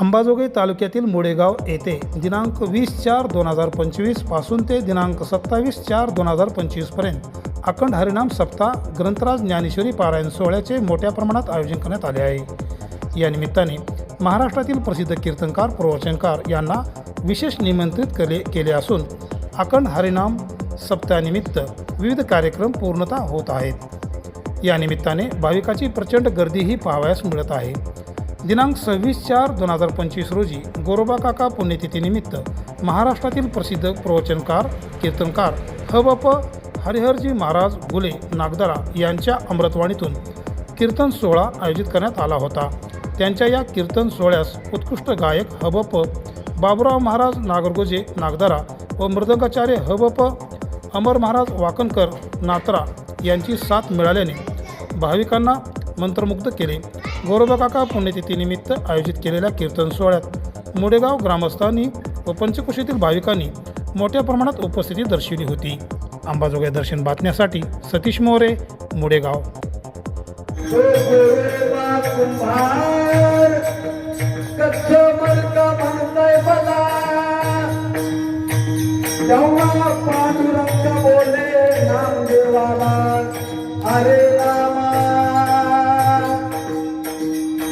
अंबाजोगाई तालुक्यातील मोडेगाव येथे दिनांक वीस चार दोन हजार पंचवीसपासून ते दिनांक सत्तावीस चार दोन हजार पंचवीसपर्यंत अखंड हरिनाम सप्ताह ग्रंथराज ज्ञानेश्वरी पारायण सोहळ्याचे मोठ्या प्रमाणात आयोजन करण्यात आले आहे. या निमित्ताने महाराष्ट्रातील प्रसिद्ध कीर्तनकार प्रवचनकार यांना विशेष निमंत्रित केले केले असून अखंड हरिनाम सप्ताहानिमित्त विविध कार्यक्रम पूर्णता होत आहेत. या निमित्ताने भाविकाची प्रचंड गर्दीही पाहावयास मिळत आहे. दिनांक सव्वीस चार दोन हजार पंचवीस रोजी गोरोबा काका पुण्यतिथीनिमित्त महाराष्ट्रातील प्रसिद्ध प्रवचनकार कीर्तनकार हबप हरिहरजी महाराज गुले नागदरा यांच्या अमृतवाणीतून कीर्तन सोहळा आयोजित करण्यात आला होता. त्यांच्या या कीर्तन सोहळ्यास उत्कृष्ट गायक हबप बाबुराव महाराज नागरगोजे नागदरा व मृदंगाचार्य हबप अमर महाराज वाकणकर नात्रा यांची साथ मिळाल्याने भाविकांना मंत्रमुग्ध केले. गोरोबाकाका पुण्यतिथीनिमित्त आयोजित केलेल्या कीर्तन सोहळ्यात मुडेगाव ग्रामस्थांनी व पंचकुशीतील भाविकांनी मोठ्या प्रमाणात उपस्थिती दर्शविली होती. अंबाजोगाई दर्शन बातम्यासाठी सतीश मोरे मुडेगाव.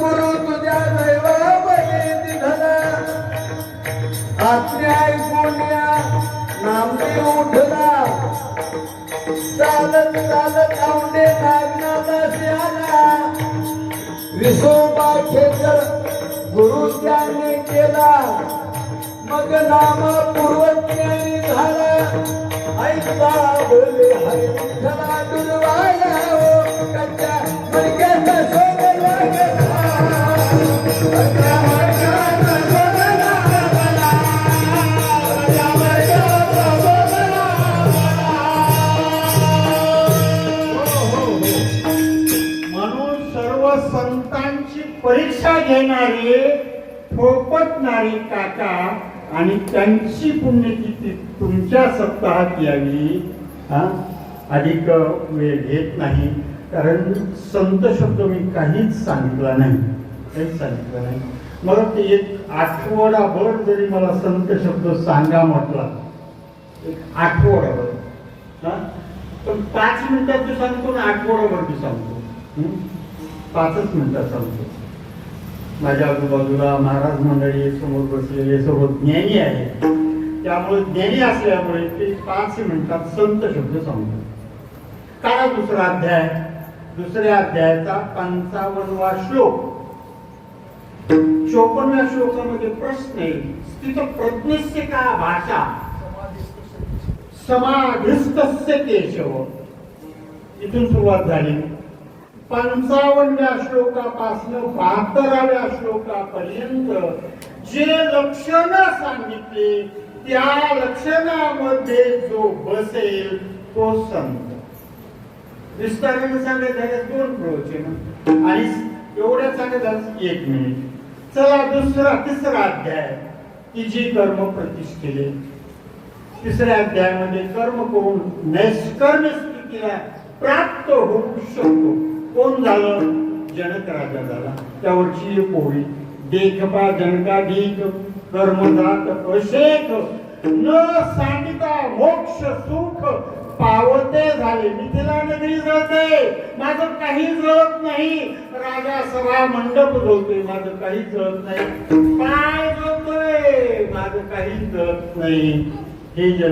गुरु तुझ्या दैवामध्ये निधना आज्ञा ऐकून या नामदेव उठला चालत चालत आवडे नागनादास आला. विसोबा खेचर गुरु त्याने केला मग नामा पूर्वज्ञानी झाला. ऐकता बोले हरे विठ्ठला दुर्वाया हो. परीक्षा घेणारे थोपटणारे काका आणि त्यांची पुण्यतिथी तुमच्या सप्ताहात यावी. हा? अधिक वेळ घेत नाही कारण संत शब्द मी काहीच सांगितला नाही. काहीच सांगितलं नाही. मला ते एक आठवडाभर जरी मला संत शब्द सांगा म्हटला एक आठवडाभर. हा? पण पाच मिनिटात तू सांगतो ना आठवडाभर तू सांगतो. पाचच मिनिटात सांगतो. माझ्या आजूबाजूला महाराज मंडळी समोर बसलेले सर्व ज्ञानी आहे त्यामुळे ज्ञानी असल्यामुळे ते पाच मिनिटात संत शब्द सांगतो काय दुसरा अध्याय. दुसऱ्या अध्यायाचा पंचावन्नवा श्लोक. चोपन्नव्या श्लोकामध्ये प्रश्न आहे स्थित प्रज्ञस्य का भाषा? समाधिस्त केशव. इथून सुरुवात झाली. पंचावन्नव्या श्लोकापासून बहात्तराव्या श्लोकापर्यंत जे लक्षण सांगितले त्या लक्षणामध्ये जो बसेल तो संत. विस्ताराने सांगायचं दोन प्रवचन. आणि एवढ्या सांगायचं एक मिनिट. चला दुसरा तिसरा अध्याय. की जी कर्म प्रतिष्ठिले. तिसऱ्या अध्यायामध्ये कर्म करून नैष्कर्म स्थितीला प्राप्त होऊ शकतो. कोण झालं? जनक राजा झाला. त्यावरची पोळी. ओळी देखपा जनका ढीक कर्मदात अशेक. न सांडिता मोक्ष सुख. पावते झाले. मिथिला नगरी जळते. माझं काही जळत नाही. राजा सभा मंडप जळते माझं काही जळत नाही. काय जळतोय. माझं काही जळत नाही. हे जे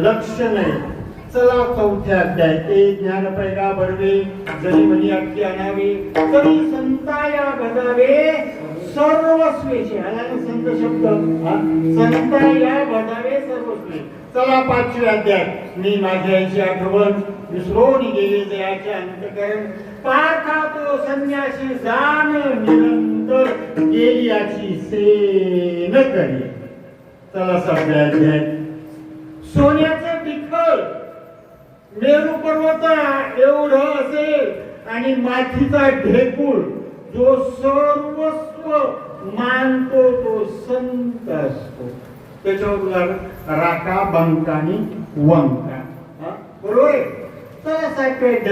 नाही चला चौथ्या अध्याय ज्ञान पैगा बडवे जरी म्हणी अख्खी आणावे तरी संताया भजावे सर्वस्वेचे. आणि संत शब्द? हा? संताया भजावे सर्वस्वे. चला पाचवी अध्याय मी माझ्या आईची आठवण विसरून गेले जयाचे अंतकरण. पार्था तो संन्यासी जाण निरंतर गेली याची सेन करी चला सगळ्या अध्याय सोन्याचं मेरू पर्वता एवढं असेल आणि मातीचा ढेकूळ जो सर्वस्व मानतो तो संत असतो. त्याच्यावर उदाहरण राका बंकानी वंका. बरोबर तर साहेब एक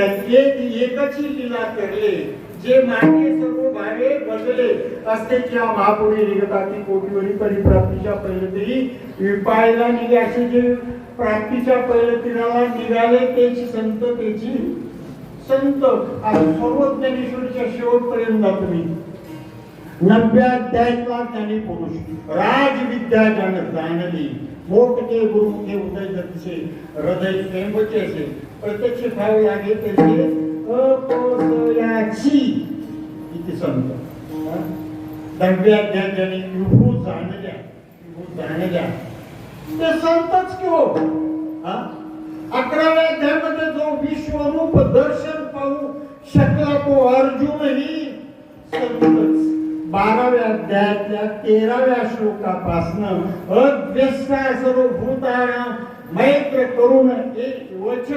एकची लीला करले. जे मागे सर्व भावे बदले. असते किंवा महापुरी निघतात ती कोटीवरी परिप्राप्तीच्या पहिले तरी. विपायला निघे असे जे प्राप्तीच्या पहिले तीराला निघाले त्याची संत त्याची संत आज सर्व ज्ञानेश्वरीच्या शेवटपर्यंत जा तुम्ही नव्याध्यायतला ज्ञानी पुरुष राजविद्या जन जाणली. मोठके गुरुमुखे उदय जगचे हृदय प्रेमचे असे. प्रत्यक्ष खावे लागे त्याचे अपोसयाची. इथे संत. हा? नव्याध्याय ज्याने विभू जाणल्या विभू जाणल्या. ते संतच की हो? अकराव्या अध्यायामध्ये जो विश्वरूप दर्शन पाहू शकला तो अर्जुनही संतच. बाराव्या अध्यायातल्या तेराव्या श्लोकापासनं अव्यस्ता सर्व भूताना मैत्र करून एक वच.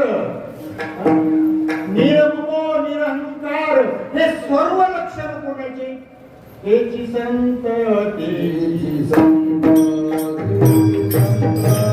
निरमो निरहंकार हे सर्व लक्षण कोणाचे? हेची संत तेची संत. Thank you.